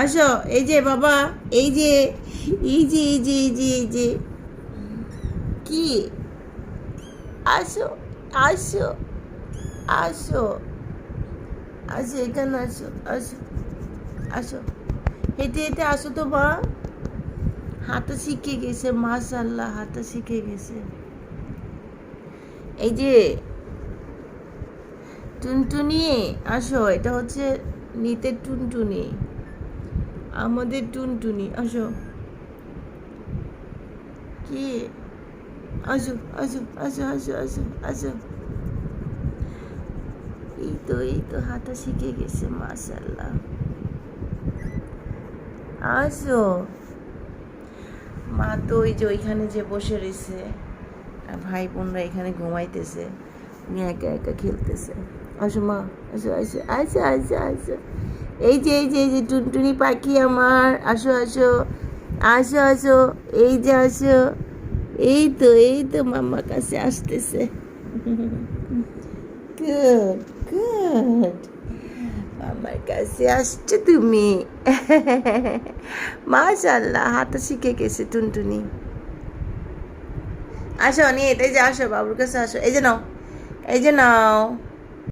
আসো, এই যে বাবা, এই যে এই যে এই যে এই যে এই যে। কি? আসো আসো আসো। আসো, এখানে আসো আসো আসো। হেঁটে হেঁটে আসো তো মা। হাঁটা শিখে গেছে মাশাল্লাহ হাঁটা শিখে গেছে। এই যে, টুনটুনি, আসো, এটা হচ্ছে নিতে টুনটুনি। আমাদের টুনটুনি, আসো। কি? আসো আসো আসো আসো আসো আসো। এই তো এই তো, হাঁটা শিখে গেছে মাশাল্লাহ আসো। মা তো ওই যে ওইখানে যে বসে রয়েছে, আর ভাই বোনরা এখানে ঘুমাইতেছে একা একা খেলতেছে। আসো মা, আসো আসো আসো আসো আসো। এই যে এই যে এই যে টুনটুনি পাখি আমার, আসো আসো আসো আসো, এই যে আসো, এই তো এই তো মামার কাছে আসতেছে। গুড গুড কাছে আসছো তুমি? মাশাল্লাহ হাঁটা শিখে গেছে টুনটুনি। আসো, নিয়ে এটাই যে আসো, বাবুর কাছে আসো। এই যে নাও, এই যে নাও।